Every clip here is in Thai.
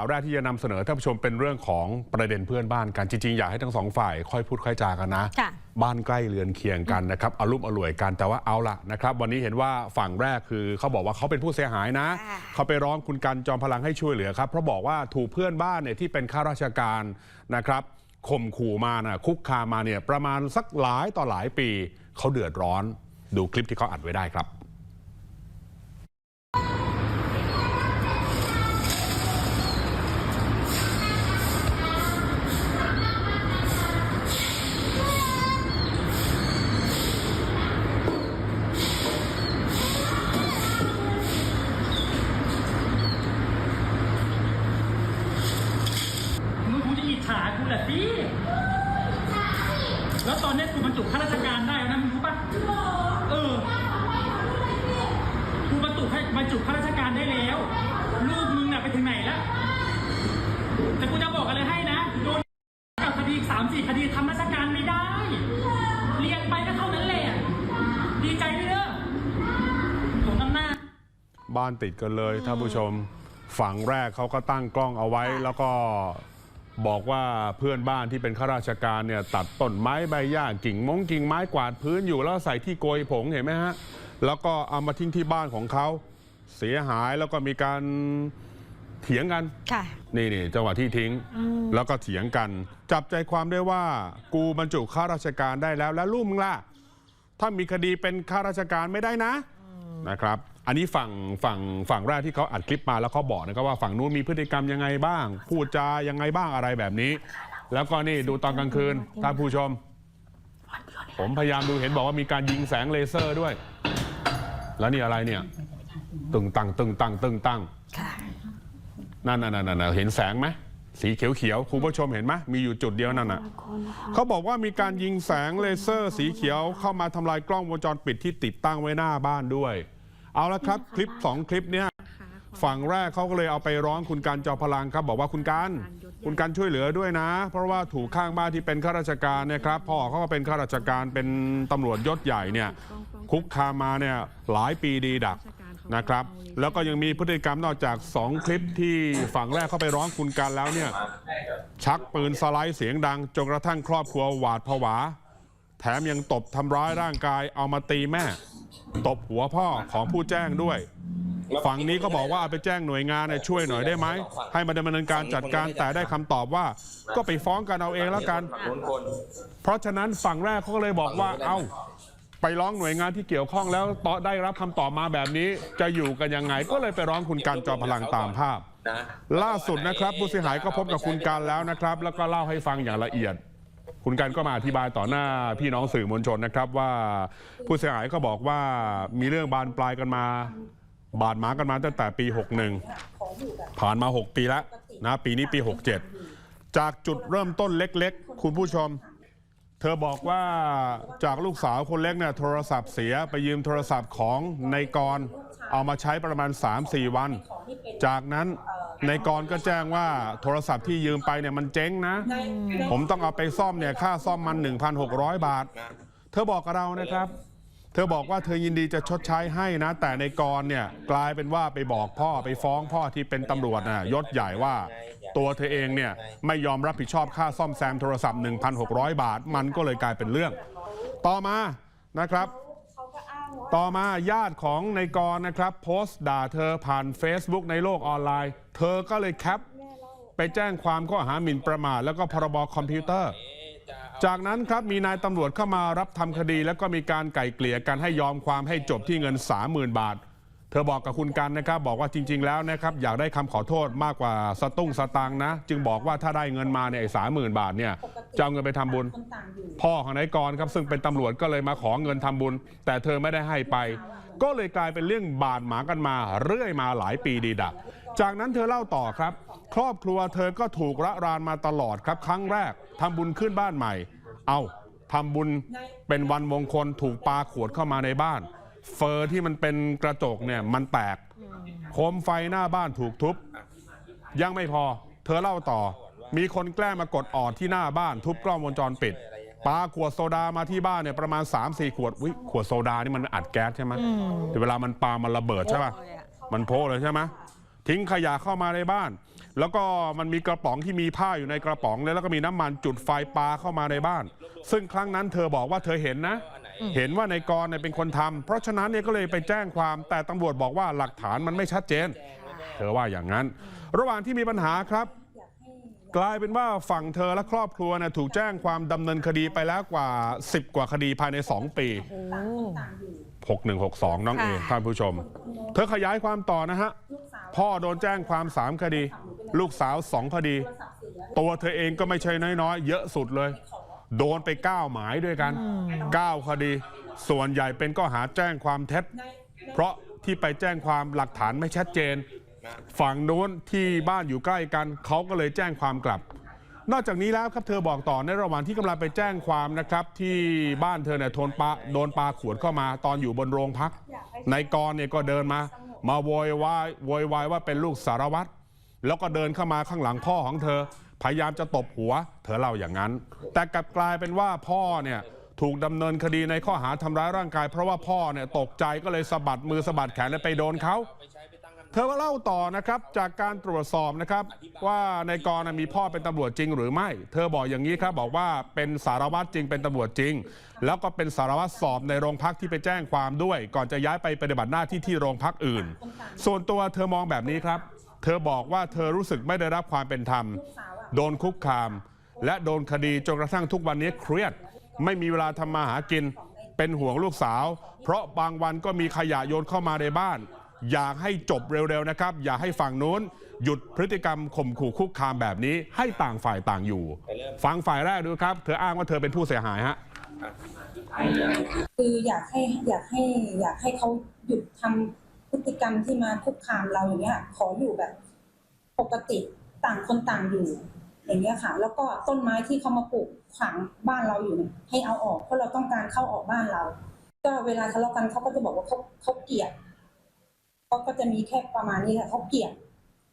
ข่าวแรกที่จะนำเสนอท่านผู้ชมเป็นเรื่องของประเด็นเพื่อนบ้านกันจริงๆ อยากให้ทั้งสองฝ่ายค่อยพูดค่อยจากันนะค่ะบ้านใกล้เรือนเคียงกันนะครับอารุ่มอร่วยกันแต่ว่าเอาละนะครับ วันนี้เห็นว่าฝั่งแรกคือเขาบอกว่าเขาเป็นผู้เสียหายนะค่ะเขาไปร้องคุณกันจอมพลังให้ช่วยเหลือครับเพราะบอกว่าถูกเพื่อนบ้านเนี่ยที่เป็นข้าราชการนะครับข่มขู่มานะคุกคามมาเนี่ยประมาณสักหลายต่อหลายปีเขาเดือดร้อน ดูคลิปที่เขาอัดไว้ได้ครับ แล้วตอนนี้กูบรรจุข้าราชการได้แล้วนะมึงรู้ปะเออกูบรรจุให้บรรจุข้าราชการได้แล้ว ลูกมึงน่ะไปถึงไหนแล้ว แต่กูจะบอกอะไรให้นะ โดนกับคดีสามสี่คดีทำราชการไม่ได้ เรียนไปก็เท่านั้นแหละ ดีใจด้วยเด้อผมน้ำหน้า บ้านติดกันเลยท่านผู้ชม ฝั่งแรกเขาก็ตั้งกล้องเอาไว้แล้วก็ บอกว่าเพื่อนบ้านที่เป็นข้าราชการเนี่ยตัดต้นไม้ใบหญ้ากิ่งมงกิ่งไม้กวาดพื้นอยู่แล้วใส่ที่โกยผงเห็นไหมฮะแล้วก็เอามาทิ้งที่บ้านของเขาเสียหายแล้วก็มีการเถียงกันนี่นี่จังหวะที่ทิ้ง แล้วก็เถียงกัน จับใจความได้ว่ากูบรรจุข้าราชการได้แล้วแล้วลูกมึงล่ะ ถ้ามีคดีเป็นข้าราชการไม่ได้นะนะครับ อันนี้ฝั่งฝั่งฝั่งแรกที่เขาอัดคลิปมาแล้วเขาบอกนะครับว่าฝั่งนู้นมีพฤติกรรมยังไงบ้าง พูดจายังไงบ้างอะไรแบบนี้ แล้วก็นี่ดูตอนกลางคืนท่านผู้ชม ผมพยายามดูเห็นบอกว่ามีการยิงแสงเลเซอร์ด้วย แล้วนี่อะไรเนี่ยตึงตังตึงตังตึงตังค่ะนั่นนั่นนั่นเห็นแสงไหมสีเขียวเขียวๆคุณผู้ชมเห็นไหมมีอยู่จุดเดียวนั่นน่ะเขาบอกว่ามีการยิงแสงเลเซอร์ สีเขียวเข้ามาทำลายกล้องวงจรปิดที่ติดตั้งไว้หน้าบ้านด้วย เอาละครับ คลิป 2 คลิปเนี้ยฝั่งแรกเขาก็เลยเอาไปร้องคุณการจอพลังครับ บอกว่าคุณการคุณการช่วยเหลือด้วยนะ เพราะว่าถูกข้างบ้านที่เป็นข้าราชการเนี่ยครับพ่อเขาก็เป็นข้าราชการเป็นตำรวจยศใหญ่เนี่ยคุกคามมาเนี่ยหลายปีดีดักนะครับ แล้วก็ยังมีพฤติกรรมนอกจาก 2 คลิปที่ฝั่งแรกเข้าไปร้องคุณกันแล้วเนี่ยชักปืนสไลด์เสียงดังจนกระทั่งครอบครัวหวาดผวา แถมยังตบทำร้ายร่างกายเอามาตีแม่ ตบหัวพ่อของผู้แจ้งด้วย ฝั่งนี้ก็บอกว่าเอาไปแจ้งหน่วยงานเนี่ยช่วยหน่อยได้ไหม ให้มาดำเนินการจัดการแต่ได้คำตอบว่า ก็ไปฟ้องกันเอาเองแล้วกัน เพราะฉะนั้นฝั่งแรกเขาก็เลยบอกว่าเอาไปร้องหน่วยงานที่เกี่ยวข้องแล้วต่อได้รับคำตอบมาแบบนี้ จะอยู่กันยังไงก็เลยไปร้องคุณการจอมพลังตามภาพ ล่าสุดนะครับผู้เสียหายก็พบกับคุณการแล้วนะครับ แล้วก็เล่าให้ฟังอย่างละเอียด คุณการก็มาอธิบายต่อหน้าพี่น้องสื่อมวลชนนะครับว่าผู้เสียหายก็บอกว่ามีเรื่องบานปลายกันมา บาดหมางกันมาตั้งแต่ปี 61 ผ่านมา 6 ปีแล้วนะปีนี้ปี 67 จากจุดเริ่มต้นเล็กๆ คุณผู้ชม เธอบอกว่าจากลูกสาวคนเล็กเนี่ยโทรศัพท์เสียไปยืมโทรศัพท์ของนายกร เอามาใช้ประมาณ 3-4 วัน จากนั้น นายกรก็แจ้งว่าโทรศัพท์ที่ยืมไปเนี่ยมันเจ๊งนะ ผมต้องเอาไปซ่อมเนี่ยค่าซ่อมมัน 1,600 บาท เธอบอกกับเรานะครับ เธอบอกว่าเธอยินดีจะชดใช้ให้นะ แต่ในกรเนี่ยกลายเป็นว่าไปบอกพ่อไปฟ้องพ่อที่เป็นตำรวจน่ะยศใหญ่ว่า ตัวเธอเองเนี่ยไม่ยอมรับผิดชอบค่าซ่อมแซมโทรศัพท์ 1,600 บาท มันก็เลยกลายเป็นเรื่อง ต่อมานะครับ ต่อมาญาติของในกรนะครับ โพสต์ด่าเธอผ่าน Facebook ในโลกออนไลน์ เธอก็เลยแคป ไปแจ้งความข้อหาหมิ่นประมาทแล้วก็พรบคอมพิวเตอร์ จากนั้นครับมีนายตำรวจเข้ามารับทำคดี แล้วก็มีการไก่เกลี่ยกันให้ยอมความให้จบที่เงิน 30,000 บาท เธอบอกกับคุณกันนะครับบอกว่าจริง ๆ แล้วนะครับอยากได้คำขอโทษมากกว่าสตุ้งสตางนะ จึงบอกว่าถ้าได้เงินมาเนี่ยสามหมื่นบาทเนี่ยจะเอาเงินไปทำบุญ พ่อของนายกรครับซึ่งเป็นตำรวจก็เลยมาขอเงินทำบุญ แต่เธอไม่ได้ให้ไป ก็เลยกลายเป็นเรื่องบาดหมางกันมา เรื่อยมาหลายปีดีดักจากนั้นเธอเล่าต่อครับ ครอบครัวเธอก็ถูกระรานมาตลอดครับ ครั้งแรกทำบุญขึ้นบ้านใหม่ เอาทำบุญเป็นวันมงคลถูกปาขวดเข้ามาในบ้าน เฟอร์ที่มันเป็นกระจกเนี่ยมันแตกโคมไฟหน้าบ้านถูกทุบ ยังไม่พอ เธอเล่าต่อ มีคนแกล้งมากดออดที่หน้าบ้าน ทุบกล้องวงจรปิดปาขวดโซดามาที่บ้านเนี่ยประมาณ 3-4 ขวดวิขวดโซดานี่มันอัดแก๊สใช่ไหมแต่เวลามันปามันระเบิดใช่ป่ะมันโพเลยใช่ไหมทิ้งขยะเข้ามาในบ้าน แล้วก็มันมีกระป๋องที่มีผ้าอยู่ในกระป๋องเลยแล้วก็มีน้ำมันจุดไฟปาเข้ามาในบ้าน ซึ่งครั้งนั้นเธอบอกว่าเธอเห็นนะ เห็นว่าในกรณ์เนี่ยเป็นคนทำเพราะฉะนั้นเนี่ยก็เลยไปแจ้งความแต่ตำรวจบอกว่าหลักฐานมันไม่ชัดเจน เธอว่าอย่างนั้น ระหว่างที่มีปัญหาครับ กลายเป็นว่าฝั่งเธอและครอบครัวเนี่ยถูกแจ้งความดำเนินคดีไปแล้วกว่า 10 กว่าคดีภายใน 2 ปี 6162 น้องเอค่ะท่านผู้ชม เธอขยายความต่อนะฮะ พ่อโดนแจ้งความ 3 คดี ลูกสาว 2 คดี ตัวเธอเองก็ไม่ใช่น้อยๆ เยอะสุดเลย โดนไป 9 หมายด้วยกัน 9 คดี ส่วนใหญ่เป็นก็หาแจ้งความเท็จ เพราะที่ไปแจ้งความหลักฐานไม่ชัดเจน ฝั่งโน้นที่บ้านอยู่ใกล้กัน เขาก็เลยแจ้งความกลับ นอกจากนี้แล้วครับเธอบอกต่อในระหว่างที่กำลังไปแจ้งความนะครับ ที่บ้านเธอเนี่ยโดนปาโดนปาขวดเข้ามาตอนอยู่บนโรงพักนายกรณ์เนี่ยก็เดินมา มาโวยวายโวยวายว่าเป็นลูกสารวัตรแล้วก็เดินเข้ามาข้างหลังพ่อของเธอ พยายามจะตบหัว เธอเล่าอย่างนั้น แต่กลับกลายเป็นว่าพ่อเนี่ยถูกดำเนินคดีในข้อหาทำร้ายร่างกาย เพราะว่าพ่อเนี่ยตกใจก็เลยสะบัดมือสะบัดแขนแล้วไปโดนเขา เธอก็เล่าต่อนะครับจากการตรวจสอบนะครับ ว่าในกรณ์มีพ่อเป็นตำรวจจริงหรือไม่ เธอบอกอย่างนี้ครับบอกว่าเป็นสารวัตรจริงเป็นตำรวจจริง แล้วก็เป็นสารวัตรสอบในโรงพักที่ไปแจ้งความด้วย ก่อนจะย้ายไปปฏิบัติหน้าที่ที่โรงพักอื่น ส่วนตัวเธอมองแบบนี้ครับ เธอบอกว่าเธอรู้สึกไม่ได้รับความเป็นธรรม โดนคุกคาม และโดนคดีจนกระทั่งทุกวันนี้เครียด ไม่มีเวลาทำมาหากิน เป็นห่วงลูกสาว เพราะบางวันก็มีขยะโยนเข้ามาในบ้าน อยากให้จบเร็วๆนะครับ อย่าให้ฝั่งนู้น หยุดพฤติกรรมข่มขู่คุกคามแบบนี้ ให้ต่างฝ่ายต่างอยู่ ฟังฝ่ายแรกดูครับ เธออ้างว่าเธอเป็นผู้เสียหายฮะคืออยากให้อยากให้อยากให้เขาหยุดทำพฤติกรรมที่มาคุกคามเราอย่างเงี้ย ขออยู่แบบ ปกติต่างคนต่างอยู่ อย่างเงี้ยค่ะ แล้วก็ต้นไม้ที่เขามาปลูกขวางบ้านเราอยู่เนี่ยให้เอาออกเพราะเราต้องการเข้าออกบ้านเรา ก็เวลาทะเลาะกันเขาก็จะบอกว่าเขาเขาเกลียดเขาก็จะมีแค่ประมาณนี้ค่ะเขาเกลียด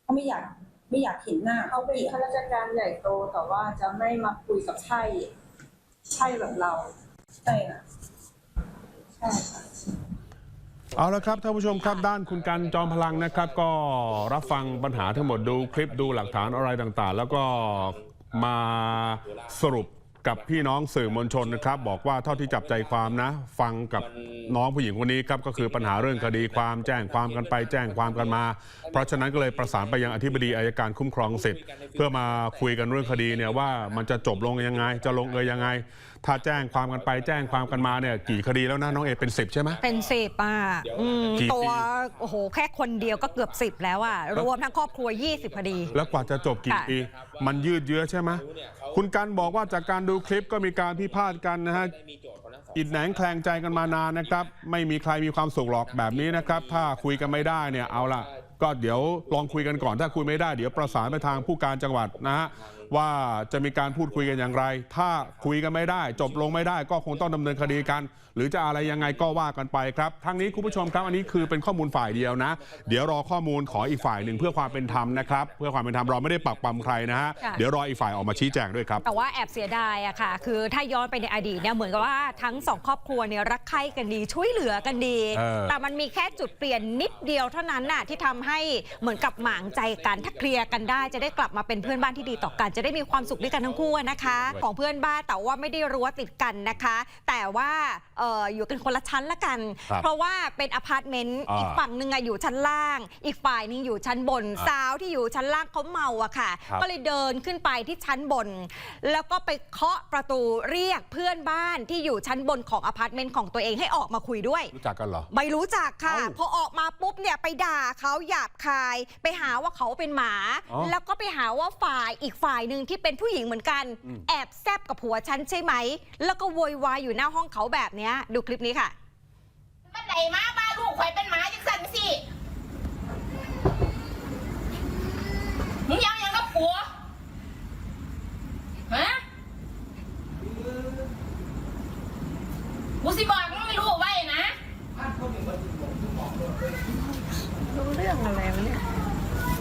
เขาไม่อยากไม่อยากเห็นหน้าเขาเป็นกลียดข้าราชการใหญ่โตแต่ว่าจะไม่มาคุยกับไช่ไช่แบบเราใช่ค่ะใช่ค่ะ เอาละครับท่านผู้ชมครับด้านคุณกันจอมพลังนะครับ ก็รับฟังปัญหาทั้งหมดดูคลิปดูหลักฐานอะไรต่างๆ แล้วก็มาสรุปกับพี่น้องสื่อมวลชนนะครับ บอกว่าเท่าที่จับใจความนะ ฟังกับน้องผู้หญิงคนนี้ครับก็คือปัญหาเรื่องคดีความแจ้งความกันไปแจ้งความกันมา เพราะฉะนั้นก็เลยประสานไปยังอธิบดีอายการคุ้มครองสิทธิ์ เพื่อมาคุยกันเรื่องคดีเนี่ยว่ามันจะจบลงยังไง จะลงเอยยังไง ถ้าแจ้งความกันไปแจ้งความกันมาเนี่ยกี่คดีแล้วนะน้องเอเป็นสิบใช่ไหม เป็นสิบอะอืมกี่ปี ตัวโอ้โหแค่คนเดียวก็เกือบสิบแล้วอะ รวมทั้งครอบครัว 20พอดี แล้วกว่าจะจบกี่ค่ะ ปี มันยืดเยื้อใช่ไหมคุณกันบอกว่าจากการดูคลิปก็มีการพิพาทกันนะฮะอิดแหนงแคลงใจกันมานานนะครับ ไม่มีใครมีความสุขหรอกแบบนี้นะครับ ถ้าคุยกันไม่ได้เนี่ยเอาล่ะ ก็เดี๋ยวลองคุยกันก่อนถ้าคุยไม่ได้เดี๋ยวประสานไปทางผู้การจังหวัดนะฮะว่าจะมีการพูดคุยกันอย่างไร ถ้าคุยกันไม่ได้ จบลงไม่ได้ก็คงต้องดำเนินคดีกัน หรือจะอะไรยังไงก็ว่ากันไปครับทั้งนี้คุณผู้ชมครับอันนี้คือเป็นข้อมูลฝ่ายเดียวนะ เดี๋ยวรอข้อมูลขออีกฝ่ายหนึ่งเพื่อความเป็นธรรมนะครับเพื่อความเป็นธรรมเราไม่ได้ปักปั๊มใครนะฮะค่ะเดี๋ยวรออีกฝ่ายออกมาชี้แจงด้วยครับแต่ว่าแอบเสียดายอะค่ะ คือถ้าย้อนไปในอดีตเนี่ยเหมือนกับว่าทั้งสองครอบครัวเนี่ยรักใคร่กันดีช่วยเหลือกันดีเออแต่มันมีแค่จุดเปลี่ยนนิดเดียวเท่านั้นน่ะที่ทำให้เหมือนกับหมางใจกันถ้าเคลียร์กันได้จะได้กลับมาเป็นเพื่อนบ้านที่ดีต่อกันจะได้มีความสุขด้วยกันทั้งคู่อะนะคะ ของเพื่อนบ้านแต่ว่าไม่ได้รั้วติดกันนะคะ แต่ว่าเอ่ออยู่กันคนละชั้นละกัน ครับเพราะว่าเป็นอพาร์ตเมนต์อ่าอีกฝั่งหนึ่งอะอยู่ชั้นล่าง อีกฝ่ายหนึงอยู่ชั้นบนอ่าสาวที่อยู่ชั้นล่างเขาเมาอะค่ะ ครับ ก็เลยเดินขึ้นไปที่ชั้นบน แล้วก็ไปเคาะประตูเรียกเพื่อนบ้านที่อยู่ชั้นบนของอพาร์ตเมนต์ของตัวเองให้ออกมาคุยด้วย รู้จักกันเหรอ ไม่รู้จักค่ะ เอ้าพอออกมาปุ๊บเนี่ยไปด่าเขาหยาบคาย ไปหาว่าเขาเป็นหมา อ๋อแล้วก็ไปหาว่าฝ่ายอีกฝ่ายหนึ่งที่เป็นผู้หญิงเหมือนกันอืมแอบแซบกับผัวฉันใช่ไหม แล้วก็โวยวายอยู่หน้าห้องเขาแบบเนี้ย ดูคลิปนี้ค่ะมันไหนมาบ้าลูกข่อยเป็นหมาจังสันสิมึงยังยังกับผัวฮะกูสิบอกมึงไม่รู้ไว้นะรู้เรื่องอะไรวะเนี่ย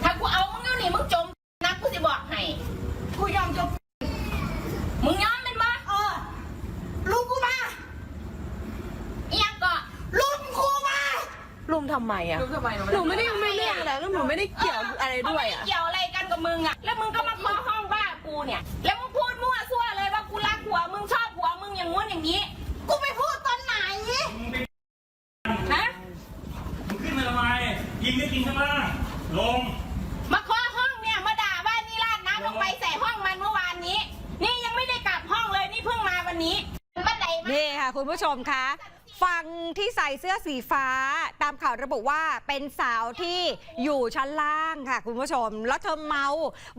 ถ้ากูเอามึงอยู่นี่มึงจมนะกูสิบอกให้ กูยอมจมมึงยอมเป็นบ่เออลูกกูมาอีหยังก็ลูกกูมารุมทำไมอะลูกทำไมหนูไม่ได้ไม่เรื่องอะไรแล้วหนูไม่ได้เกี่ยวอะไรด้วยอะ เขาไม่เกี่ยวอะไรกันกับมึงอะ แล้วมึงก็มาเคาะห้องบ้ากูเนี่ย แล้วมึงพูดมั่วซั่วเลยว่ากูรักผัวมึงชอบผัวมึงอย่างงู้นอย่างนี้ กูไปพูดตอนไหนฮะ มึงขึ้นมาทำไมยิงไม่กินข้างล่างลง มาเคาะห้องเนี่ยมาด่าว่านี่ราดน้ำลงไปใส่ห้องมันเมื่อวานนี้ นี่ยังไม่ได้กลับห้องเลยนี่เพิ่งมาวันนี้บันไดมา นี่ค่ะคุณผู้ชมคะฟังที่ใส่เสื้อสีฟ้า ตามข่าวระบุว่าเป็นสาวที่อยู่ชั้นล่างค่ะ คุณผู้ชม แล้วเธอเมา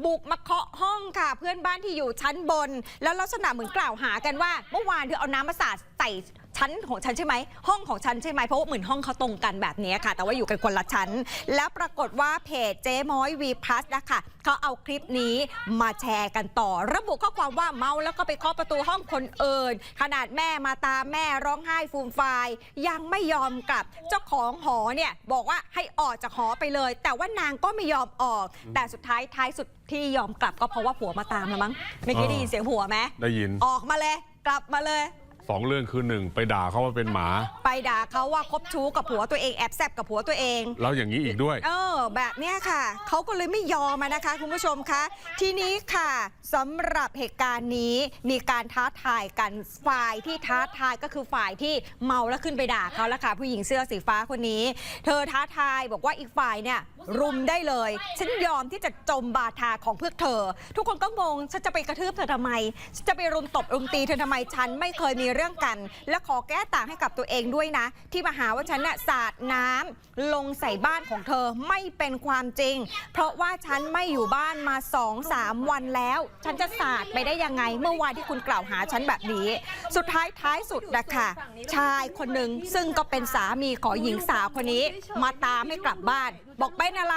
บุกมาเคาะห้องค่ะ เพื่อนบ้านที่อยู่ชั้นบน แล้วลักษณะเหมือนกล่าวหากันว่า เมื่อวานเธอเอาน้ำมาสาดใส่ ชั้นของฉันใช่ไหมห้องของฉันใช่ไหมเพราะว่าเหมือนห้องเขาตรงกันแบบนี้ค่ะ แต่ว่าอยู่กันคนละชั้น แล้วปรากฏว่าเพจเจ๊ม้อยวีพลัสนะคะเขาเอาคลิปนี้มาแชร์กันต่อ ระบุข้อความว่าเมาแล้วก็ไปเคาะประตูห้องคนอื่น ขนาดแม่มาตามแม่ร้องไห้ฟูมฟายยังไม่ยอมกลับเจ้าของหอเนี่ยบอกว่าให้ออกจากหอไปเลย แต่ว่านางก็ไม่ยอมออก แต่สุดท้ายท้ายสุดที่ยอมกลับก็เพราะว่าผัวมาตามแล้วมั้งเมื่อกี้ได้ยินเสียงผัวไหมได้ยินออกมาเลย กลับมาเลย สองเรื่องคือหนึ่งไปด่าเขาว่าเป็นหมา ไปด่าเขาว่าคบชู้กับผัวตัวเองแอบแซบกับผัวตัวเอง แล้วอย่างนี้อีกด้วย เออ แบบเนี้ยค่ะ เขาก็เลยไม่ยอมอะนะคะ คุณผู้ชมคะทีนี้ค่ะสำหรับเหตุการณ์นี้มีการท้าทายกันฝ่ายที่ท้าทายก็คือฝ่ายที่เมาแล้วขึ้นไปด่าเขาแล้วค่ะ ผู้หญิงเสื้อสีฟ้าคนนี้ เธอท้าทายบอกว่าอีกฝ่ายเนี่ยรุมได้เลย ฉันยอมที่จะจมบาทาของพวกเธอ ทุกคนก็งงฉันจะไปกระทืบเธอทำไมฉันจะไปรุมตบรุมตีเธอทำไมฉันไม่เคยมีเรื่องกัน และขอแก้ต่างให้กับตัวเองด้วยนะ ที่มาหาว่าฉันน่ะสาดน้ำลงใส่บ้านของเธอไม่เป็นความจริง เพราะว่าฉันไม่อยู่บ้านมา2อสามวันแล้ว ฉันจะสาดไปได้ยังไง เมื่อวานที่คุณกล่าวหาฉันแบบนี้ สุดท้ายท้ายสุดนะคะชายคนหนึ่งซึ่งก็เป็นสามีของหญิงสาวคนนี้ มาตามให้กลับบ้านบอกเป็นอะไร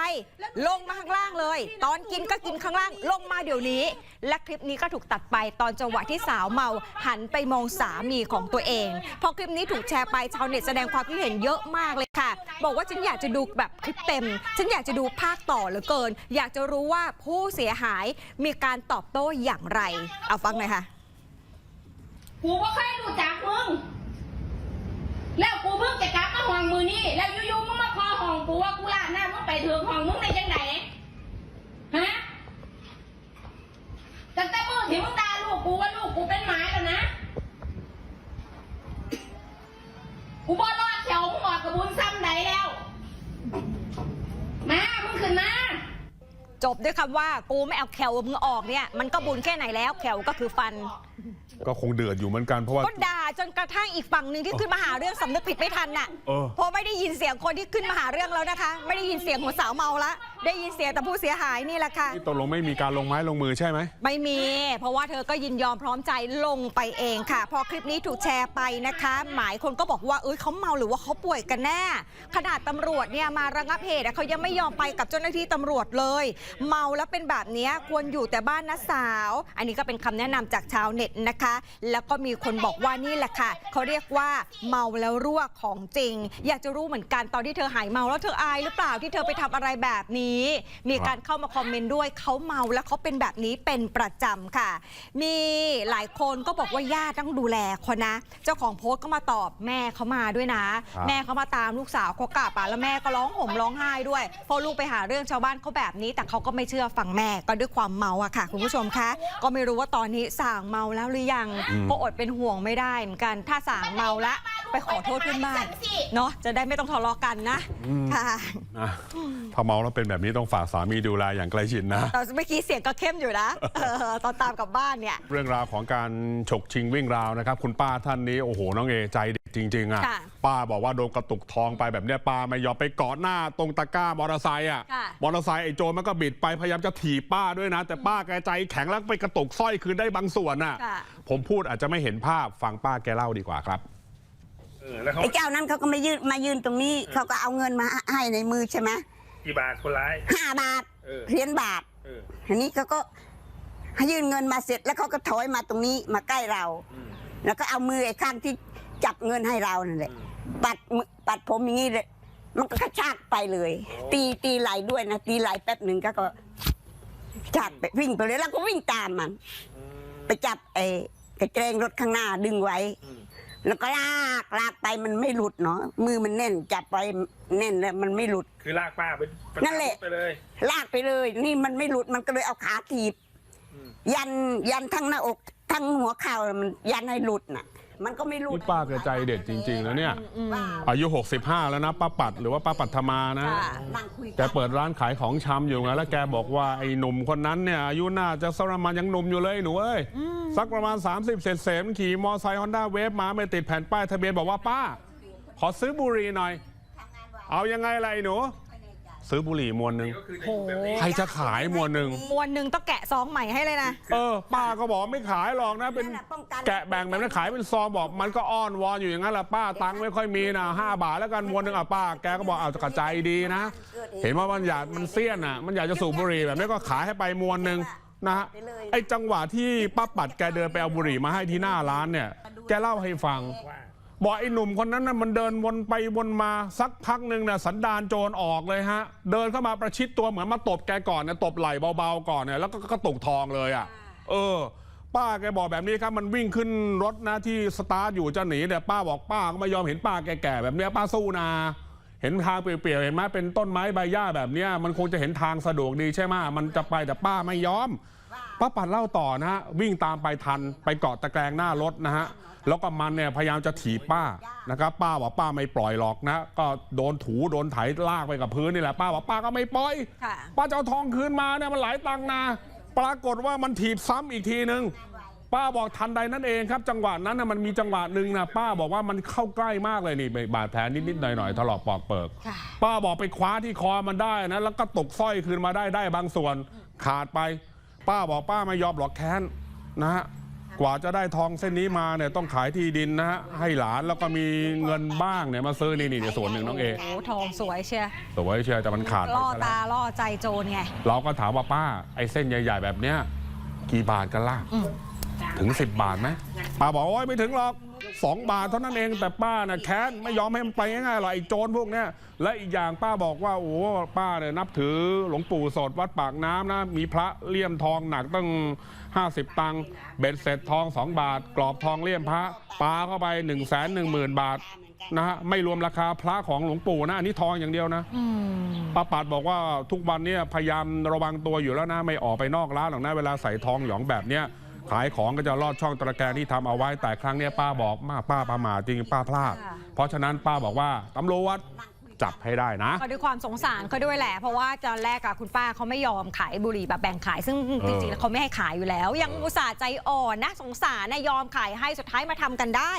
ลงมาข้างล่างเลย ตอนกินก็กินข้างล่าง ลงมาเดี๋ยวนี้ และคลิปนี้ก็ถูกตัดไปตอนจังหวะที่สาวเมาหันไปมองสามีของตัวเอง พอคลิปนี้ถูกแชร์ไปชาวเน็ตแสดงความคิดเห็นเยอะมากเลยค่ะ บอกว่าฉันอยากจะดูแบบคลิปเต็ม ฉันอยากจะดูภาคต่อเหลือเกิน อยากจะรู้ว่าผู้เสียหายมีการตอบโต้อย่างไร เอาฟังหน่อยค่ะ กูก็เคยรู้จักมึง แล้วกูเพิ่งจะกลับมาห้องมือนี่แล้วอยู่ๆมึงมาคอห้องกูว่ากูลาดหน้ามึงไปถึงห้องมึงได้จังไหนฮะตั้งแต่มือที่มึงด่าลูกกูว่าลูกกูเป็นหมาแล้วนะกูบอรอดแถวมึงออกกับบุญซ้ำไหนแล้ว มามึงขึ้นมาจบด้วยคำว่ากูไม่เอาแขวมึงออกเนี่ยมันก็บุญแค่ไหนแล้วแขวก็คือฟัน ก็คงเดือดอยู่เหมือนกันเพราะว่า ก็ด่า จนกระทั่งอีกฝั่งหนึ่งที่ขึ้นมาหาเรื่องสำนึกผิดไม่ทันน่ะเออ เพราะไม่ได้ยินเสียงคนที่ขึ้นมาหาเรื่องแล้วนะคะ ไม่ได้ยินเสียงหัวสาวเมาละ ได้ยินเสียงแต่ผู้เสียหายนี่แหละค่ะ ที่ตกลงไม่มีการลงไม้ลงมือใช่ไหม ไม่มี เพราะว่าเธอก็ยินยอมพร้อมใจลงไปเองค่ะ พอคลิปนี้ถูกแชร์ไปนะคะ หมายคนก็บอกว่าเอ้ยเขาเมาหรือว่าเขาป่วยกันแน่ ขนาดตำรวจเนี่ยมาระงับเหตุอะเขายังไม่ยอมไปกับเจ้าหน้าที่ตำรวจเลย เมาแล้วเป็นแบบนี้ควรอยู่แต่บ้านนะสาว อันนี้ก็เป็นคำแนะนำจากชาวเน็ตนะคะ แล้วก็มีคนบอกว่านี่แหละค่ะเขาเรียกว่าเมาแล้วรั่วของจริง อยากจะรู้เหมือนกันตอนที่เธอหายเมาแล้วเธออายหรือเปล่าที่เธอไปทำอะไรแบบนี้มีการเข้ามาคอมเมนต์ด้วยเขาเมาแล้วเขาเป็นแบบนี้เป็นประจำค่ะ มีหลายคนก็บอกว่าญาติต้องดูแลคนนะ เจ้าของโพสต์ก็มาตอบแม่เขามาด้วยนะ ครับ แม่เขามาตามลูกสาวเขากลับอะแล้วแม่ก็ร้องห่มร้องไห้ด้วยเพราะลูกไปหาเรื่องชาวบ้านเขาแบบนี้ แต่เขาก็ไม่เชื่อฟังแม่ก็ด้วยความเมาอะค่ะ คุณผู้ชมคะ ก็ไม่รู้ว่าตอนนี้ส่างเมาแล้วหรือยังอืมก็อดเป็นห่วงไม่ได้เหมือนกัน ถ้าส่างเมาละ ไปขอโทษเพื่อนบ้านเนาะจะได้ไม่ต้องทะเลาะกันนะค่ะนะถ้าเมาแล้วเป็นแบบนี้ต้องฝากสามีดูแลอย่างใกล้ชิดนะแต่เมื่อกี้เสียงก็เข้มอยู่นะเออตอนตามกลับบ้านเนี่ย เรื่องราวของการฉกชิงวิ่งราวนะครับ คุณป้าท่านนี้โอ้โหน้องเอใจเด็ดจริงๆอะค่ะป้าบอกว่าโดนกระตุกทองไปแบบเนี้ยป้าไม่ยอมไปเกาะหน้าตรงตะกร้ามอเตอร์ไซค์อะค่ะมอเตอร์ไซค์ไอ้โจรมันก็บิดไปพยายามจะถีบป้าด้วยนะ แต่ป้าแกใจแข็งแล้วไปกระตุกสร้อยคืนได้บางส่วนน่ะค่ะ ผมพูดอาจจะไม่เห็นภาพฟังป้าแกเล่าดีกว่าครับเออแล้วเขาไอ้เจ้านั้นเขาก็มายืนมายืนตรงนี้เขาก็เอาเงินมาให้ในมือใช่ไหมกี่บาทคนร้ายห้าบาทเออเหรียญบาทเออทีนี้เขาก็ให้ยื่นเงินมาเสร็จแล้วเขาก็ถอยมาตรงนี้มาใกล้เรา อืมแล้วก็เอามือไอ้ข้างที่จับเงินให้เรานั่นแหละอืมปัดมือปัดผมอย่างนี้เลย มันก็กระชากไปเลยโอ้ตีตีไหลด้วยนะ ตีไหลแป๊บหนึ่งก็ก็ชากไปวิ่งไปเลยแล้วก็วิ่งตามมัน อืมไปจับไอ้กระเจงรถข้างหน้าดึงไว้ อืม แล้วก็ลากลากไปมันไม่หลุดเนาะมือมันแน่นจับไปแน่นแล้วมันไม่หลุด คือลากป้าไปไปนั่นแหละ ไปเลย ลากไปเลย นี่มันไม่หลุดมันก็เลยเอาขาถีบยันยันทั้งหน้าอกทั้งหัวเข่ามันยันให้หลุดน่ะ มันก็ไม่หลุดนี่ป้าแกใจเด็ดจริง ๆ แล้วเนี่ย อายุ 65 แล้วนะป้าปัดหรือว่าป้าปัทมานะ ค่ะนั่งคุยแกเปิดร้านขายของชำอยู่ไงแล้วแกบอกว่าไอ้หนุ่มคนนั้นเนี่ยอายุน่าจะสักประมาณยังหนุ่มอยู่เลยหนูเอ้ยสักประมาณ 30 เศษเศษๆขี่มอไซค์ฮอนด้าเวฟมาไม่ติดแผ่นป้ายทะเบียนบอกว่าป้า ขอซื้อบุหรี่หน่อย เอายังไงล่ะไอ้หนู ซื้อบุหรี่มวนหนึ่งก็คือจะอยู่แบบนี้ใครจะขายมวนหนึ่งมวนหนึ่งต้องแกะซองใหม่ให้เลยนะ เออป้าก็บอกไม่ขายหรอกนะเป็นแกะแบ่งแบบนั้นขายเป็นซองบอกมันก็อ้อนวอนอยู่อย่างนั้นแหละป้าตังค์ไม่ค่อยมีนะห้าบาทแล้วกันมวนหนึ่งอะป้าแกก็บอกเอากระใจดีนะ เห็นว่ามันอยากมันเสี้ยนอะมันอยากจะสูบบุหรี่แบบนี้ก็ขายให้ไปมวนหนึ่งนะฮะไอ้จังหวะที่ป้าปัดแกเดินไปเอาบุหรี่มาให้ที่หน้าร้านเนี่ย แกเล่าให้ฟังว่า บอกไอ้หนุ่มคนนั้นน่ะมันเดินวนไปวนมาสักพักหนึ่งน่ะสันดานโจรออกเลยฮะ เดินเข้ามาประชิดตัวเหมือนมาตบแกก่อนเนี่ยตบไหล่เบาๆก่อนเนี่ยแล้วก็กระตุกทองเลยอะ เออ ป้าแกบอกแบบนี้ครับมันวิ่งขึ้นรถนะที่สตาร์ทอยู่จะหนีเนี่ยป้าบอกป้าก็ไม่ยอมเห็นป้าแก่ๆแบบเนี้ยป้าสู้นาเห็นทางเปลี่ยวๆเห็นไหมเป็นต้นไม้ใบหญ้าแบบเนี้ยมันคงจะเห็นทางสะดวกดีใช่ไหมมันจะไปแต่ป้าไม่ยอมป้าปัดเล่าต่อนะฮะวิ่งตามไปทันไปเกาะตะแกรงหน้ารถนะฮะ แล้วก็มันเนี่ยพยายามจะถีบป้านะครับป้าบอกป้าไม่ปล่อยหรอกนะ ก็โดนถูโดนไถลากไปกับพื้นนี่แหละป้าบอกป้าก็ไม่ปล่อยค่ะป้าจะเอาทองคืนมาเนี่ยมันหลายตังค์นะปรากฏว่ามันถีบซ้ำอีกทีนึงป้าบอกทันใดนั่นเองครับ จังหวะนั้นนะมันมีจังหวะหนึ่งนะป้าบอกว่ามันเข้าใกล้มากเลยนี่บาดแผลนิดๆหน่อยๆถลอกปอกเปิกค่ะป้าบอกไปคว้าที่คอมันได้นะแล้วก็ตกสร้อยคืนมาได้ได้บางส่วนขาดไป ป้าบอกป้าไม่ยอมหรอกแค้นนะฮะ กว่าจะได้ทองเส้นนี้มาเนี่ยต้องขายที่ดินนะฮะให้หลานแล้วก็มีเงินบ้างเนี่ยมาซื้อนี่นี่เดี๋ยวส่วนหนึ่งน้องเอโอ้ทองสวยเชียสวยเชียวแต่มันขาดไปล่อซะแล้วตาล่อใจโจรไง เราก็ถามว่าป้าไอ้เส้นใหญ่ ๆ แบบเนี้ยกี่บาทกันล่ะถึง 10 บาทไหมป้าบอกโอ้ยไม่ถึงหรอก2บาทเท่านั้นเองแต่ป้าน่ะแค้นไม่ยอมให้มันไปง่ายๆหรอกไอ้โจรพวกเนี้ยและอีกอย่างป้าบอกว่าโอ้ป้าเนี่ยนับถือหลวงปู่สดวัดปากน้ำนะมีพระเลี่ยมทองหนักตั้ง 50 ตังค์เบ็ดเสร็จทอง 2 บาท กรอบทองเลี่ยมพระปาเข้าไป1นึ่งแสนหนึ่งหมื่นบาทนะฮะไม่รวมราคาพระของหลวงปู่นะอันนี้ทองอย่างเดียวนะอืมป้าปัดบอกว่าทุกวันเนี้พยายามระวังตัวอยู่แล้วนะ ไม่ออกไปนอกร้านหรอกนะเวลาใส่ทองหยองแบบเนี้ยขายของก็จะลอดช่องตะแกรงที่ทำเอาไว้แต่ครั้งเนี้ยป้าบอกมาป้าประมาทจริงป้าพลาดค่ะเพราะฉะนั้นป้าบอกว่าตำรวจ จับให้ได้นะ ก็ด้วยความสงสารเขาด้วยแหละ เพราะว่าตอนแรกอะคุณป้าเขาไม่ยอมขายบุหรี่แบบแบ่งขาย ซึ่งจริงๆแล้วเขาไม่ให้ขายอยู่แล้ว ยังอุตส่าห์ใจอ่อนนะสงสารนะยอมขายให้สุดท้ายมาทำกันได้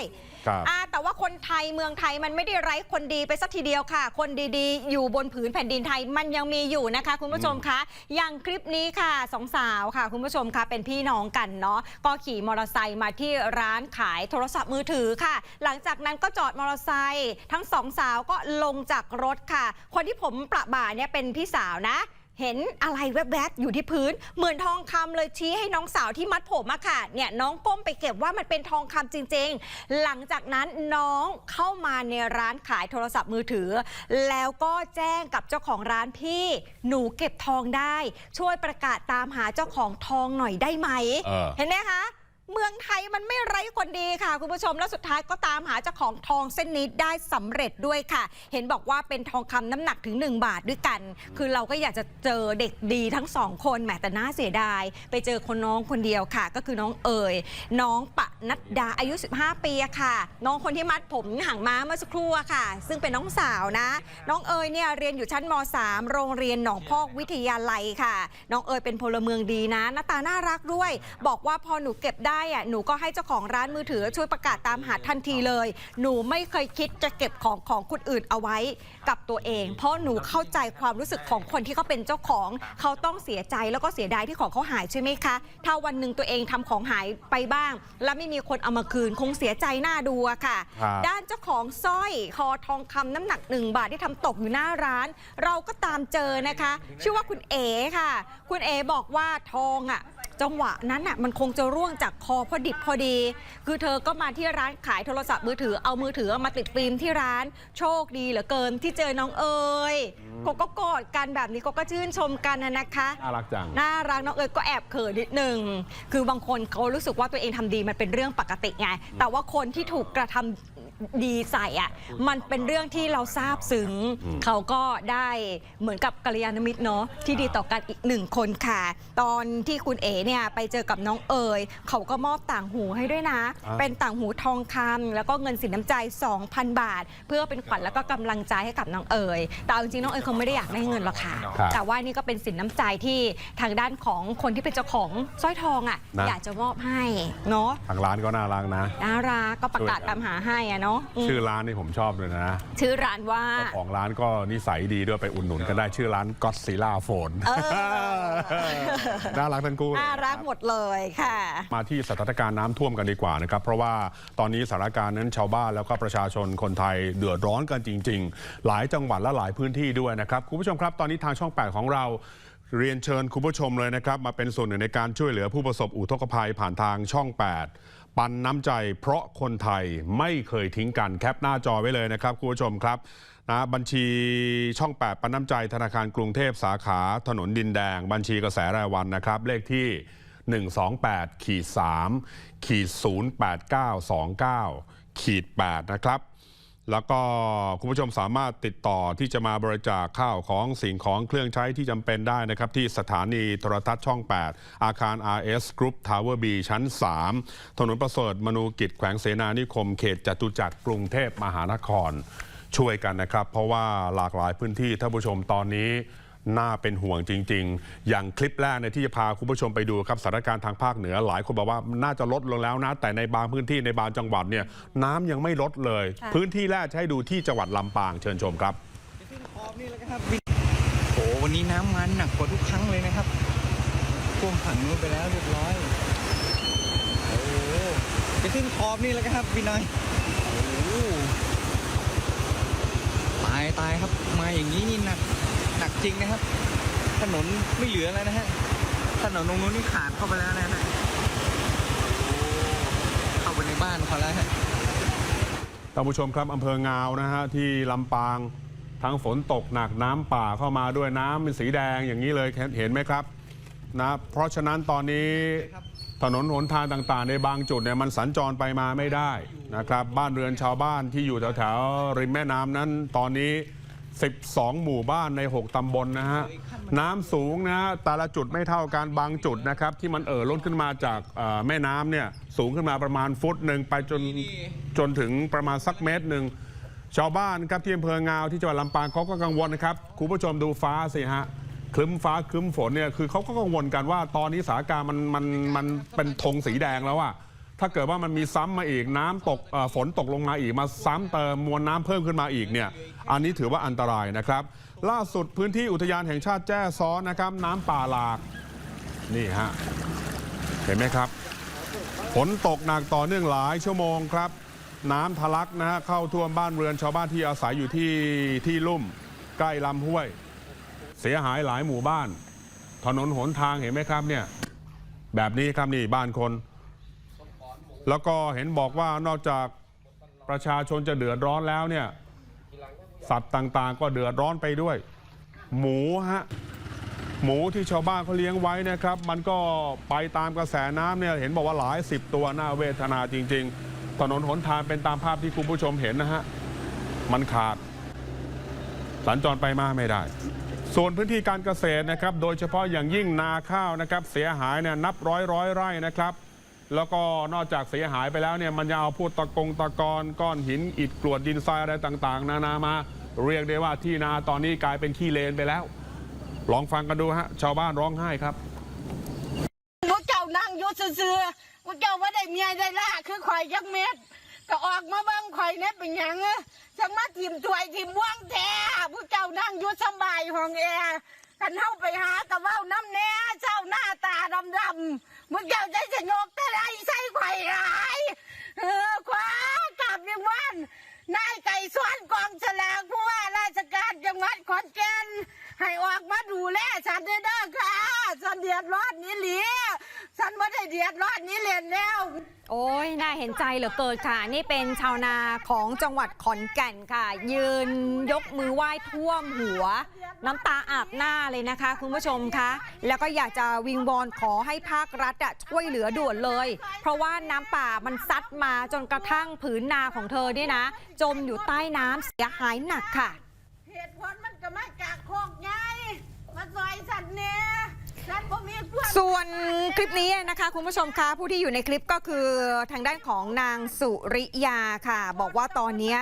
ครับอ่าแต่ว่าคนไทยเมืองไทยมันไม่ได้ไร้คนดีไปสักทีเดียวค่ะ คนดีๆ อยู่บนผืนแผ่นดินไทยมันยังมีอยู่นะคะ คุณผู้ชมคะอย่างคลิปนี้ค่ะสองสาวค่ะ คุณผู้ชมคะเป็นพี่น้องกันเนาะก็ขี่มอเตอร์ไซค์มาที่ร้านขายโทรศัพท์มือถือค่ะ หลังจากนั้นก็จอดมอเตอร์ไซค์ทั้งสองสาวก็ลงจากรถค่ะ คนที่ผมประบ่าเนี่ยเป็นพี่สาวนะ เห็นอะไรแวบๆอยู่ที่พื้น เหมือนทองคำเลยชี้ให้น้องสาวที่มัดผมอะค่ะเนี่ยน้องก้มไปเก็บว่ามันเป็นทองคำจริง ๆ หลังจากนั้นน้องเข้ามาในร้านขายโทรศัพท์มือถือ แล้วก็แจ้งกับเจ้าของร้านพี่หนูเก็บทองได้ ช่วยประกาศตามหาเจ้าของทองหน่อยได้ไหมเออเห็นไหมคะ เมืองไทยมันไม่ไร้คนดีค่ะ คุณผู้ชมแล้วสุดท้ายก็ตามหาเจ้าของทองเส้นนี้ได้สำเร็จด้วยค่ะ เห็นบอกว่าเป็นทองคำน้ำหนักถึง 1 บาทด้วยกัน คือเราก็อยากจะเจอเด็กดีทั้งสองคนแหมแต่น่าเสียดาย ไปเจอคนน้องคนเดียวค่ะ ก็คือน้องเอ๋ยน้องปะนัดดาอายุ 15 ปีค่ะ น้องคนที่มัดผมหางม้าเมื่อสักครู่ค่ะ ซึ่งเป็นน้องสาวนะ น้องเอ๋ยเนี่ยเรียนอยู่ชั้นม .3 โรงเรียนหนองพอกวิทยาลัยค่ะ น้องเอ๋ยเป็นพลเมืองดีนะ หน้าตาน่ารักด้วย บอกว่าพอหนูเก็บได้อะหนูก็ให้เจ้าของร้านมือถือช่วยประกาศตามหาทันทีเลย หนูไม่เคยคิดจะเก็บของของคนอื่นเอาไว้กับตัวเอง เพราะหนูเข้าใจความรู้สึกของคนที่เขาเป็นเจ้าของ เขาต้องเสียใจแล้วก็เสียดายที่ของเขาหายใช่ไหมคะ ถ้าวันหนึ่งตัวเองทำของหายไปบ้าง แล้วไม่มีคนเอามาคืนคงเสียใจหน้าดูอะค่ะครับด้านเจ้าของสร้อยคอทองคำน้ำหนักหนึ่งบาทที่ทำตกอยู่หน้าร้าน เราก็ตามเจอนะคะ ชื่อว่าคุณเอค่ะ คุณเอบอกว่าทองอะ จังหวะนั้นน่ะมันคงจะร่วงจากคอพอดิบพอดี คือเธอก็มาที่ร้านขายโทรศัพท์มือถือเอามือถือมาติดฟิล์มที่ร้านโชคดีเหลือเกินที่เจอน้องเอ๋ยเขาก็กอดกันแบบนี้เขาก็ชื่นชมกันนะนะคะน่ารักจังน่ารักน้องเอ๋ยก็แอบเขินนิดนึงคือบางคนเขารู้สึกว่าตัวเองทำดีมันเป็นเรื่องปกติไงแต่ว่าคนที่ถูกกระทำ ดีใส่อะมันเป็นเรื่องที่เราซาบซึ้งเขาก็ได้เหมือนกับกัลยาณมิตรเนาะที่ดีต่อกันอีกหนึ่งคนค่ะ ตอนที่คุณเอ๋เนี่ยไปเจอกับน้องเอ๋ยเขาก็มอบต่างหูให้ด้วยนะอ่าเป็นต่างหูทองคำแล้วก็เงินสินน้ำใจ 2,000 บาท เพื่อเป็นขวัญแล้วก็กำลังใจให้กับน้องเอ๋ยแต่เอาจริงๆน้องเอ๋ยเขาไม่ได้อยากได้เงินหรอกค่ะครับแต่ว่านี่ก็เป็นสินน้ำใจที่ทางด้านของคนที่เป็นเจ้าของสร้อยทองอะนะอยากจะมอบให้เนาะทางร้านก็น่ารักนะน่ารักก็ประกาศตามหาให้อะเนาะอืมชื่อร้านนี่ผมชอบเลยนะชื่อร้านว่า เจ้าของร้านก็นิสัยดีด้วยไปอุดหนุนกันได้ชื่อร้านก็ d ซิล่าโฟนเออ น่ารักทั้งคู่เลยน่ารักคบหมดเลยค่ะ มาที่สถานการณ์น้ำท่วมกันดีกว่านะครับ เพราะว่าตอนนี้สถานการณ์นั้นชาวบ้านแล้วก็ประชาชนคนไทยเดือดร้อนกันจริง ๆ หลายจังหวัดและหลายพื้นที่ด้วยนะครับคุณผู้ชมครับ ตอนนี้ทางช่อง8ของเรา เรียนเชิญคุณผู้ชมเลยนะครับ มาเป็นส่วนหนึ่งในการช่วยเหลือผู้ประสบอุทกภัยผ่านทางช่อง 8 ปันน้ำใจเพราะคนไทยไม่เคยทิ้งกันแคปหน้าจอไว้เลยนะครับคุณผู้ชมครับนะบัญชีช่อง 8 ปันน้ำใจธนาคารกรุงเทพสาขาถนนดินแดง บัญชีกระแสรายวันนะครับ เลขที่ 128ขีด3ขีด08929ขีด8นะครับ แล้วก็คุณผู้ชมสามารถติดต่อที่จะมาบริจาคข้าวของสิ่งของเครื่องใช้ที่จำเป็นได้นะครับ ที่สถานีโทรทัศน์ช่อง 8 อาคาร RS Group Tower B ชั้น 3 ถนนประเสริฐมนูกิจแขวงเสนานิคมเขตจตุจักรกรุงเทพมหานครช่วยกันนะครับ เพราะว่าหลากหลายพื้นที่ท่านผู้ชมตอนนี้ น่าเป็นห่วงจริง ๆ อย่างคลิปแรกเนี่ยที่จะพาคุณผู้ชมไปดูครับสถานการณ์ทางภาคเหนือ หลายคนบอกว่าน่าจะลดลงแล้วนะ แต่ในบางพื้นที่ในบางจังหวัดเนี่ยน้ำยังไม่ลดเลยค่ะพื้นที่แรกจะให้ดูที่จังหวัดลำปางเชิญชมครับขอบนี่แหละครับวินโอ้วันนี้น้ำมันหนักกว่าทุกครั้งเลยนะครับท่วมฝั่งนู้นไปแล้วเรียบร้อยโอ้โหไปขึ้นขอบนี่แหละครับพี่น้อยโอ้โหตายตายครับมาอย่างนี้นี่หนัก หนักจริงนะครับ ถนนไม่เหลือแล้วนะฮะถนนตรงนู้นนี่ขาดเข้าไปแล้วนะฮะโอ้เข้าไปในบ้านเขาแล้วฮะท่านผู้ชมครับอำเภองาวนะฮะที่ลำปางทั้งฝนตกหนักน้ำป่าเข้ามาด้วยน้ำเป็นสีแดงอย่างนี้เลยเห็นไหมครับนะเพราะฉะนั้นตอนนี้ถนนหนทางต่างๆ ในบางจุดเนี่ยมันสัญจรไปมาไม่ได้นะครับ บ้านเรือนชาวบ้านที่อยู่แถวๆริมแม่น้ำนั้นตอนนี้ 12 หมู่บ้านใน 6 ตำบลนะฮะ น้ำสูงนะฮะแต่ละจุดไม่เท่ากันบางจุดนะครับ ที่มันเอ่อล้นขึ้นมาจากเอ่อแม่น้ำเนี่ยสูงขึ้นมาประมาณฟุตหนึ่งไปจนจนถึงประมาณสักเมตรหนึ่งชาวบ้านครับที่อำเภองาวที่จังหวัดลำปางเขาก็กังวลนะครับคุณผู้ชมดูฟ้าสิฮะคลึ้มฟ้าคลึ้มฝนเนี่ยคือเขาก็กังวลกันว่า ตอนนี้สถานการณ์มันมันมันเป็นธงสีแดงแล้วอะ ถ้าเกิดว่ามันมีซ้ำมาอีกน้ำตกฝนตกลงมาอีกมาซ้ำเติมมวลน้ำเพิ่มขึ้นมาอีกเนี่ยอันนี้ถือว่าอันตรายนะครับ ล่าสุดพื้นที่อุทยานแห่งชาติแจ้ซ้อนนะครับ น้ำป่าหลากนี่ฮะเห็นไหมครับฝนตกหนักต่อเนื่องหลายชั่วโมงครับ น้ำทะลักนะฮะเข้าท่วมบ้านเรือนชาวบ้านที่อาศัยอยู่ที่ที่ลุ่ม ใกล้ลำห้วย เสียหายหลายหมู่บ้าน ถนนหนทางเห็นไหมครับเนี่ยแบบนี้ครับนี่บ้านคน แล้วก็เห็นบอกว่านอกจากประชาชนจะเดือดร้อนแล้วเนี่ยสัตว์ต่างๆ ก็เดือดร้อนไปด้วย หมูฮะหมูที่ชาวบ้านเขาเลี้ยงไว้นะครับ มันก็ไปตามกระแสน้ำเนี่ยเห็นบอกว่าหลายสิบตัวน่าเวทนาจริง ๆ ถนนหนทางเป็นตามภาพที่คุณผู้ชมเห็นนะฮะมันขาด สัญจรไปมาไม่ได้ ส่วนพื้นที่การเกษตรนะครับ โดยเฉพาะอย่างยิ่งนาข้าวนะครับ เสียหายเนี่ยนับร้อยร้อยไร่นะครับ แล้วก็นอกจากเสียหายไปแล้วเนี่ยมันยังเอาพวกตะกงตะกอนก้อนหินอิฐกรวดดินทรายอะไรต่างๆ นานามา เรียกได้ว่าที่นาตอนนี้กลายเป็นขี้เลนไปแล้ว ลองฟังกันดูฮะชาวบ้านร้องไห้ครับพวกเจ้านั่งยุดซื่อๆพวกเจ้าว่าได้เมียได้ล่าคือข่อยยักเม็ดก็ออกมาเบิ่งข่อยเนี่ยเป็นยังอะจังมาทีมถวยทีมว่วงแท้พวกเจ้านั่งยุดสบายห้องแอร์กันเฮาไปหากระเว้าน้ำแน่เจ้าหน้าตาดำๆพวกเจ้าใจจะโยก แต่ไรใส่ไข่อยหลายเออคว้ากลับยังวันนายไก่สวนกองฉลากผู้ว่าราชการจังหวัดขอนแก่นให้ออกมาดูแลฉันด้วยเด้อค่ะฉันเดือดร้อนนี่หลี ฉันไม่ได้เดือดร้อนนี้เรียนแล้ว โอ้ยน่าเห็นใจเหลือเกินค่ะ นี่เป็นชาวนาของจังหวัดขอนแก่นค่ะ ยืนยกมือไหว้ท่วมหัว น้ำตาอาบหน้าเลยนะคะ คุณผู้ชมคะแล้วก็อยากจะวิงวอนขอให้ภาครัฐอะช่วยเหลือด่วนเลย เพราะว่าน้ำป่ามันซัดมาจนกระทั่งผืนนาของเธอเนี่ยนะ จมอยู่ใต้น้ำเสียหายหนักค่ะ เหตุผลมันก็มาจากโคกใหญ่มาซอยสัตว์เนี่ยฉันบ่มีเพื่อน ส่วนคลิปนี้นะคะ คุณผู้ชมคะผู้ที่อยู่ในคลิปก็คือทางด้านของนางสุริยาค่ะ บอกว่าตอนเนี้ย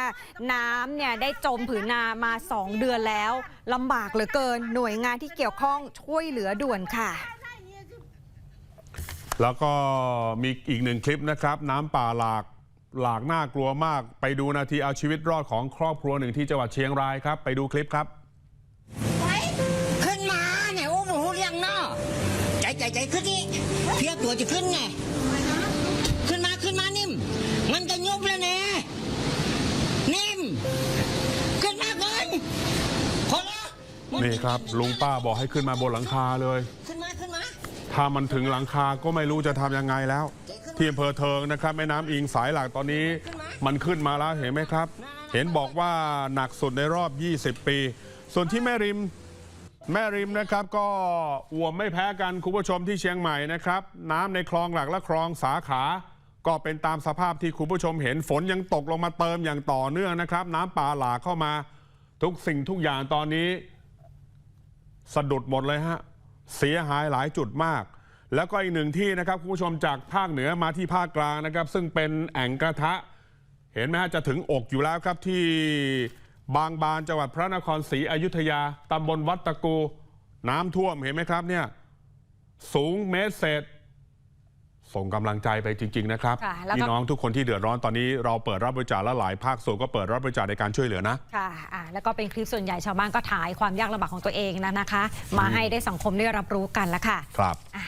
น้ำเนี่ยได้จมผืนนามา 2 เดือนแล้วลำบากเหลือเกิน หน่วยงานที่เกี่ยวข้องช่วยเหลือด่วนค่ะ แล้วก็มีอีกหนึ่งคลิปนะครับ น้ำป่าหลากหลากน่ากลัวมาก ไปดูนาทีเอาชีวิตรอดของครอบครัวหนึ่งที่จังหวัดเชียงรายครับ ไปดูคลิปครับ จะขึ้นไง ขึ้นมาขึ้นมานิ่ม มันจะยุบแล้วเนี่ยนิ่ม ขึ้นมาก่อนคนละนี่ครับลุงป้าบอกให้ขึ้นมาบนหลังคาเลย ขึ้นมาขึ้นมา ถ้ามันถึงหลังคาก็ไม่รู้จะทำยังไงแล้ว ที่อำเภอเทิงนะครับแม่น้ำอิงสายหลักตอนนี้ มันขึ้นมาแล้วเห็นไหมครับ เห็นบอกว่าหนักสุดในรอบ 20 ปี ส่วนที่แม่ริม แม่ริมนะครับก็อ่วมไม่แพ้กันคุณผู้ชมที่เชียงใหม่นะครับ น้ำในคลองหลักและคลองสาขา ก็เป็นตามสภาพที่คุณผู้ชมเห็นฝนยังตกลงมาเติมอย่างต่อเนื่องนะครับ น้ำป่าหลากเข้ามาทุกสิ่งทุกอย่างตอนนี้ สะดุดหมดเลยฮะเสียหายหลายจุดมาก แล้วก็อีกหนึ่งที่นะครับคุณผู้ชมจากภาคเหนือมาที่ภาคกลางนะครับ ซึ่งเป็นแอ่งกระทะ เห็นไหมฮะจะถึงอกอยู่แล้วครับที่ บางบานจังหวัดพระนครศรีอยุธยาตำบลวัดตะกู น้ำท่วมเห็นไหมครับเนี่ยสูงเมตรเศษส่งกำลังใจไปจริง ๆ นะครับค่ะแล้วก็พี่น้องทุกคนที่เดือดร้อนตอนนี้เราเปิดรับบริจาคและหลายภาคส่วนก็เปิดรับบริจาคในการช่วยเหลือนะค่ะอ่าแล้วก็เป็นคลิปส่วนใหญ่ชาวบ้านก็ถ่ายความยากลำบากของตัวเองนะนะคะ มาให้ได้สังคมได้รับรู้กันแล้วค่ะ ครับอ่า